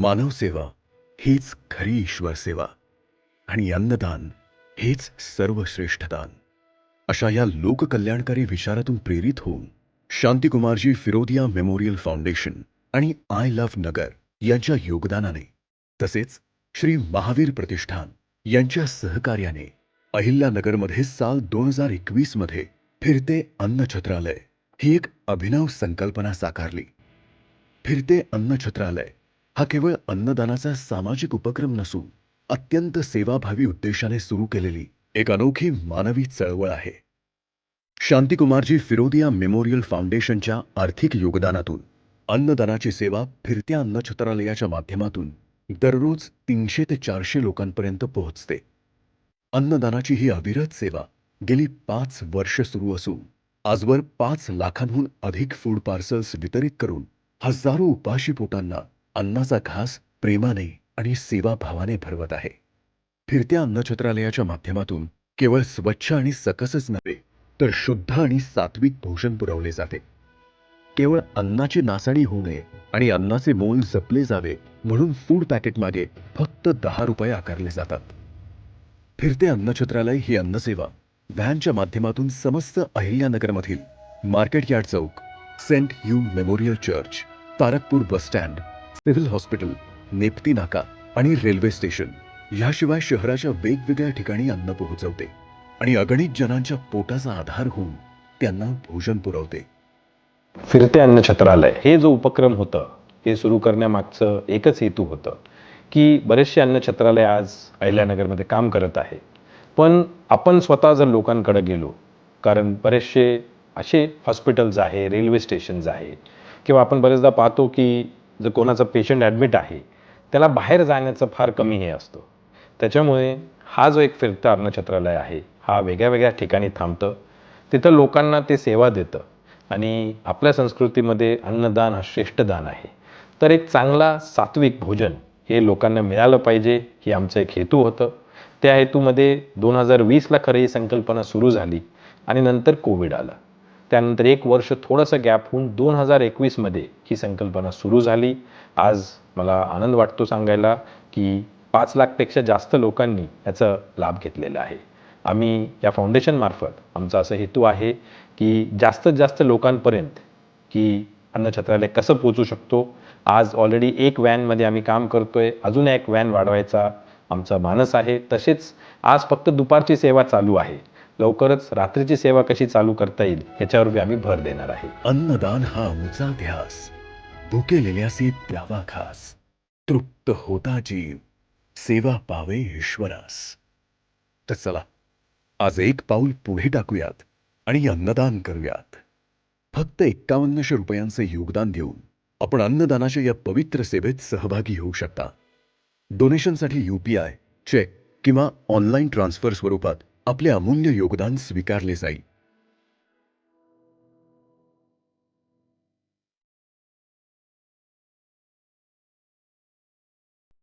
मानवसेवा हीच खरी ईश्वर सेवा आणि अन्नदान हेच सर्वश्रेष्ठ दान. अशा या लोककल्याणकारी विचारातून प्रेरित होऊन शांतीकुमारजी फिरोदिया मेमोरियल फाउंडेशन आणि आय लव्ह नगर यांच्या योगदानाने तसेच श्री महावीर प्रतिष्ठान यांच्या सहकार्याने अहिल्यानगरमध्ये साल दोन हजार एकवीसमध्ये फिरते अन्न छत्रालय ही एक अभिनव संकल्पना साकारली. फिरते अन्न छत्रालय हा केवळ अन्नदानाचा सामाजिक उपक्रम नसून अत्यंत सेवाभावी उद्देशाने सुरू केलेली एक अनोखी मानवी चळवळ आहे. शांतिकुमारजी फिरोदिया मेमोरियल फाउंडेशनच्या आर्थिक योगदानातून अन्नदानाची सेवा फिरत्या अन्नछत्रालयाच्या माध्यमातून दररोज तीनशे ते चारशे लोकांपर्यंत पोहोचते. अन्नदानाची ही अविरत सेवा गेली पाच वर्ष सुरू असून आजवर पाच लाखांहून अधिक फूड पार्सल्स वितरित करून हजारो उपाशी पोटांना अन्नाचा घास प्रेमाने आणि सेवाभावाने भरवत आहे. फिरत्या अन्नछत्रालयाच्या माध्यमातून केवळ स्वच्छ आणि सकसच नव्हे तर शुद्ध आणि सात्विक भोजन पुरवले जाते. केवळ अन्नाची नासाडी होऊ नये आणि अन्नाचे मोल जपले जावे म्हणून फूड पॅकेटमागे फक्त दहा रुपये आकारले जातात. फिरते अन्नछत्रालय ही अन्नसेवा व्हॅनच्या माध्यमातून समस्त अहिल्यानगरमधील मार्केट यार्ड चौक saint you memorial church Tarakpur bus stand civil hospital Nepti नाका आणि रेल्वे स्टेशन याशिवाय शहराच्या वेगवेगळ्या ठिकाणी अन्न पोहोचवते आणि अगणित जनांच्या पोटाचा आधार होऊन त्यांना भोजन पुरवते. फिरते अन्न छत्रालय. हे जो उपक्रम होतं हे सुरू करण्यामागचं एकच हेतू होतं की बरेचसे अन्न छत्रालय आज अहिल्यानगरमध्ये काम करत आहे. पण आपण स्वतः जर लोकांकडे गेलो कारण बरेचसे असे हॉस्पिटल्स आहे रेल्वे स्टेशन्स आहे किंवा आपण बरेचदा पाहतो की जर कोणाचा पेशंट ॲडमिट आहे त्याला बाहेर जाण्याचं फार कमी हे असतं. त्याच्यामुळे हा जो एक फिरता अन्नछत्रालय आहे हा वेगळ्या वेगळ्या ठिकाणी थांबतं. तिथं लोकांना ते सेवा देतं. आणि आपल्या संस्कृतीमध्ये अन्नदान हा श्रेष्ठ दान आहे. तर एक चांगला सात्विक भोजन हे लोकांना मिळालं पाहिजे हे आमचं एक हेतू होतं. त्या हेतूमध्ये दोन हजार वीसला खरं ही संकल्पना सुरू झाली आणि नंतर कोविड आला. त्यानंतर एक वर्ष थोडंसं गॅप होऊन दोन हजार एकवीसमध्ये ही संकल्पना सुरू झाली. आज मला आनंद वाटतो सांगायला की पाच लाखपेक्षा जास्त लोकांनी याचा लाभ घेतलेला आहे. आम्ही या फाउंडेशनमार्फत आमचा असं हेतू आहे की जास्तीत जास्त लोकांपर्यंत की अन्नछत्रालय कसं पोचू शकतो. आज ऑलरेडी एक व्हॅनमध्ये आम्ही काम करतोय अजून एक व्हॅन वाढवायचा आमचा मानस आहे. तसेच आज फक्त दुपारची सेवा चालू आहे. लवकरच रात्रीची सेवा कशी चालू करता येईल याच्यावर आम्ही भर देणार आहे. अन्नदान हा आमचा ध्यास भुकेलेल्यासी द्यावा खास. तृप्त होता जीव. सेवा पावे ईश्वरास. तर चला आज एक पाऊल पुढे टाकूयात आणि अन्नदान करूयात. फक्त एक्कावन्नशे रुपयांचे योगदान देऊन आपण अन्नदानाच्या या पवित्र सेवेत सहभागी होऊ शकता. डोनेशनसाठी यू पी आय चेक किंवा ऑनलाईन ट्रान्सफर स्वरूपात आपले अमूल्य योगदान स्वीकारले जाईल.